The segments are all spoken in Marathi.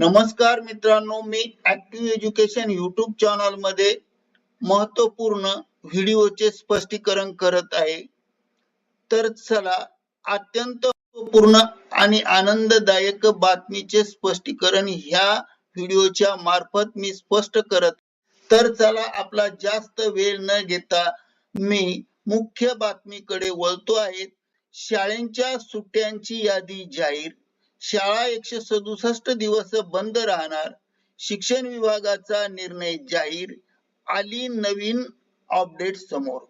नमस्कार मित्रांनो मी ऍक्टिव्ह एज्युकेशन युट्यूब चॅनलमध्ये महत्त्वपूर्ण व्हिडिओचे स्पष्टीकरण करत आहे. तर चला अत्यंत महत्त्वपूर्ण आणि आनंददायक बातमीचे स्पष्टीकरण ह्या व्हिडिओच्या मार्फत मी स्पष्ट करत तर चला आपला जास्त वेळ न घेता मी मुख्य बातमीकडे वळतो आहे. शाळेच्या सुट्ट्यांची यादी जाहीर शाळा एकशे सदुसष्ट दिवस बंद राहणार. शिक्षण विभागाचा निर्णय जाहीर. आली नवीन अपडेट समोर.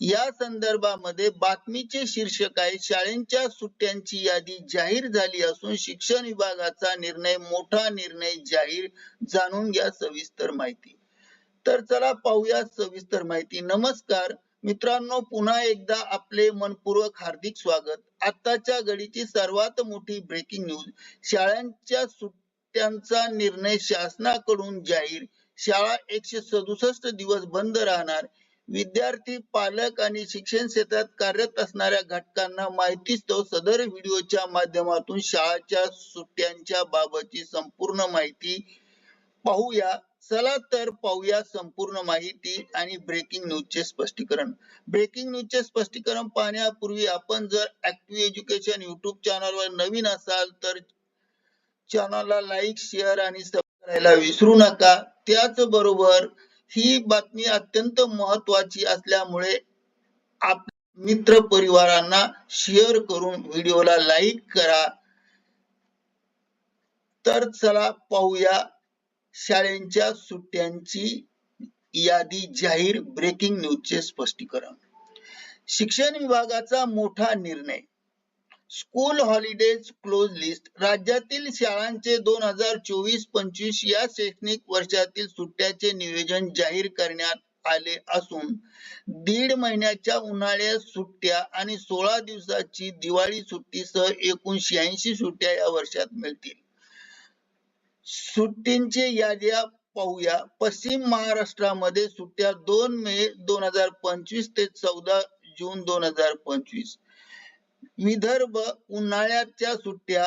या संदर्भामध्ये बातमीचे शीर्षक आहे शाळेच्या सुट्ट्यांची यादी जाहीर झाली असून शिक्षण विभागाचा निर्णय मोठा निर्णय जाहीर जाणून घ्या सविस्तर माहिती. तर चला पाहूया सविस्तर माहिती. नमस्कार. मित्रांनो पुन्हा एकदा आपले मनपूर्वक हार्दिक स्वागत. आताच्या घडीची सर्वात मोठी ब्रेकिंग न्यूज शाळांच्या सुट्ट्यांचा निर्णय शासनाकडून जाहीर. शाळा एकशे सदुसष्ट दिवस बंद राहणार. विद्यार्थी पालक आणि शिक्षण क्षेत्रात कार्यरत असणाऱ्या घटकांना माहितीच तो सदर व्हिडिओच्या माध्यमातून शाळाच्या सुट्ट्यांच्या बाबतची संपूर्ण माहिती पाहूया. चला तर पाहूया संपूर्ण माहिती आणि ब्रेकिंग न्यूजचे स्पष्टीकरण. ब्रेकिंग न्यूजचे स्पष्टीकरण पाहण्यापूर्वी आपण जर ऍक्टिव्ह एज्युकेशन युट्यूब चॅनलवर नवीन असाल तर चॅनलला लाईक शेअर आणि करायला विसरू नका. त्याचबरोबर ही बातमी अत्यंत महत्वाची असल्यामुळे आप मित्र परिवारांना शेअर करून व्हिडिओला लाईक करा. तर चला पाहूया शाळेंच्या सुट्ट्यांची यादी जाहीर ब्रेकिंग न्यूजचे स्पष्टीकरण. शिक्षण विभागाचा मोठा निर्णय. स्कूल हॉलिडेज क्लोज लिस्ट राज्यातील शाळांचे दोन हजार चोवीस पंचवीस या शैक्षणिक वर्षातील सुट्ट्याचे नियोजन जाहीर करण्यात आले असून दीड महिन्याच्या उन्हाळ्यात सुट्ट्या आणि सोळा दिवसाची दिवाळी सुट्टीसह एकूण शहाऐंशी सुट्ट्या या वर्षात मिळतील. सुट्टींची याद्या पाहूया. पश्चिम महाराष्ट्रामध्ये सुट्ट्या दोन मे दोन हजार पंचवीस ते चौदा जून दोन हजार पंचवीस. विदर्भ उन्हाळ्याच्या सुट्ट्या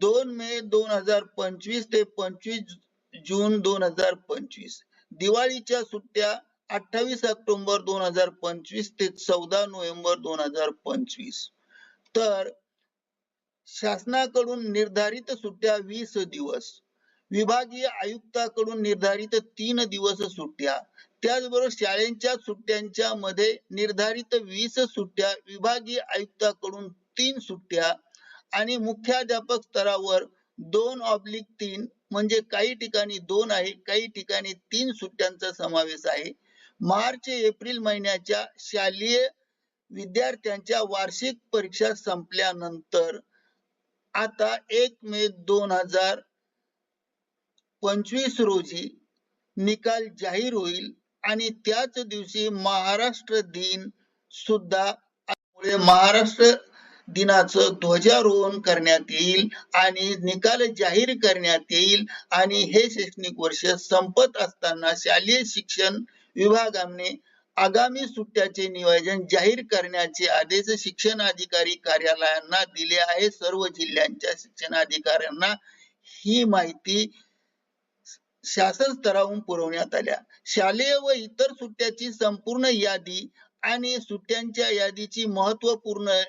दोन मे दोन हजार पंचवीस ते पंचवीस जून दोन हजार पंचवीस. दिवाळीच्या सुट्ट्या अठ्ठावीस ऑक्टोबर दोन हजार पंचवीस ते चौदा नोव्हेंबर दोन हजार पंचवीस. तर शासनाकडून निर्धारित सुट्ट्या वीस दिवस विभागीय आयुक्ताकडून निर्धारित तीन दिवस सुट्ट्या. त्याचबरोबर शाळेच्या सुट्ट्यांच्या मध्ये निर्धारित वीस सुट्ट्या विभागीय आयुक्ताकडून तीन सुट्ट्या आणि मुख्याध्यापक स्तरावर दोन ऑब्लिक तीन म्हणजे काही ठिकाणी दोन आहे काही ठिकाणी तीन सुट्ट्यांचा समावेश आहे. मार्च एप्रिल महिन्याच्या शालेय विद्यार्थ्यांच्या वार्षिक परीक्षा संपल्यानंतर आता एक मे दोन हजार पंचवीस रोजी निकाल जाहीर होईल आणि त्याच दिवशी महाराष्ट्र दिन सुद्धा महाराष्ट्र दिनाचं ध्वजारोहण करण्यात येईल आणि निकाल जाहीर करण्यात येईल आणि हे शैक्षणिक वर्ष संपत असताना शालेय शिक्षण विभागाने आगामी सुट्ट्याचे नियोजन जाहीर करण्याचे आदेश शिक्षण अधिकारी कार्यालयांना दिले आहे. सर्व जिल्ह्यांच्या शिक्षण अधिकाऱ्यांना ही माहिती शासन स्तरावरून पुरवण्यात आल्या. शालेय व इतर सुट्ट्याची संपूर्ण यादी आणि सुट्ट्यांच्या यादीची महत्त्वपूर्ण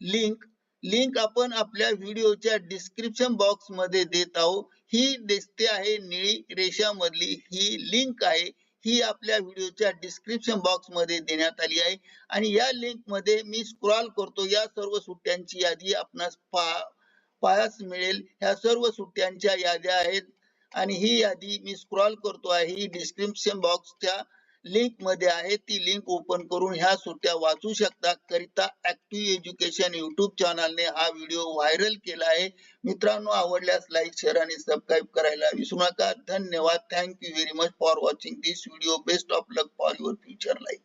लिंक लिंक आपण आपल्या व्हिडिओच्या डिस्क्रिप्शन बॉक्समध्ये देत आहोत. ही दिसते आहे निळी रेषामधली ही लिंक आहे. ही आपल्या व्हिडिओच्या डिस्क्रिप्शन बॉक्समध्ये देण्यात आली आहे. आणि या लिंकमध्ये मी स्क्रॉल करतो. या सर्व सुट्ट्यांची यादी आपणास पा पायास मिळेल. ह्या सर्व सुट्ट्यांच्या याद्या आहेत. आणि ही यादी मी स्क्रॉल करतो आहे. ही डिस्क्रिप्शन बॉक्सच्या लिंकमध्ये आहे. ती लिंक ओपन करून ह्या सुट्ट्या वाचू शकता. करिता ऍक्टिव्ह एज्युकेशन युट्यूब चॅनलने हा व्हिडिओ व्हायरल केला आहे. मित्रांनो आवडल्यास लाईक शेअर आणि सबस्क्राईब करायला विसरू नका. धन्यवाद. Thank you very much for watching this video best of luck for your future life